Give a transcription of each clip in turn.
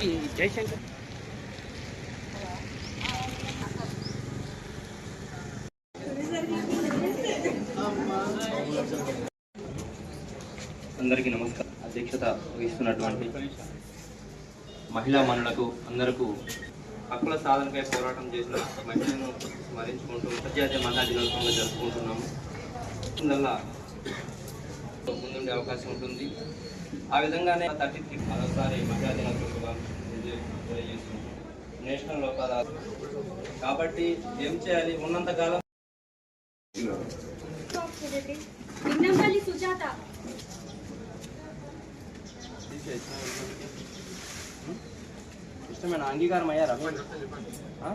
జయశంకర్ అందరికీ నమస్కారం. అధ్యక్షత వహిస్తున్నటువంటి మహిళా మనులకు అందరకు హక్కుల సాధనపై పోరాటం చేసిన మహిళలను స్మరించుకుంటూ అంతర్జాతీయ మహిళా దినోత్సవంగా జరుపుకుంటున్నాము. ఇందువల్ల ముందుండే అవకాశం ఉంటుంది. ఆ విధంగానే థర్టీ త్రీ మరోసారి మహిళా నేషనల్ లోకాల కాబట్టి ఏం చేయాలి? ఉన్నంతకాలం విన్నంపల్లి సుజాత. ఇష్టమైన? అంగీకారం అయ్యారా ఆ?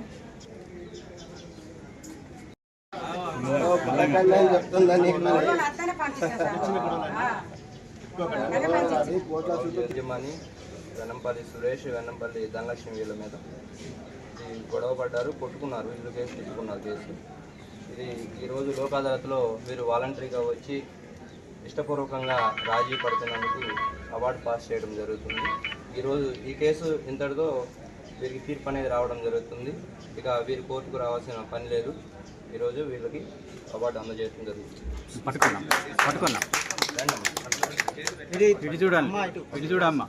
వెన్నంపల్లి సురేష్ వెన్నంపల్లి ధనలక్ష్మి వీళ్ళ మీద. ఇది గొడవ పడ్డారు కొట్టుకున్నారు వీళ్ళు కేసు తెచ్చుకున్నారు కేసు. ఇది ఈరోజు లోక్ అదాలత్లో వీరు వాలంటరీగా వచ్చి ఇష్టపూర్వకంగా రాజీ పడుతున్నందుకు అవార్డు పాస్ చేయడం జరుగుతుంది. ఈరోజు ఈ కేసు ఇంతటితో వీరికి తీర్పు అనేది రావడం జరుగుతుంది. ఇక వీరు కోర్టుకు రావాల్సిన పని లేదు. ఈరోజు వీళ్ళకి అవార్డు అందజేయడం జరుగుతుంది. పట్టుకున్నాం పట్టుకున్నాం ఇటు చూడమ్మా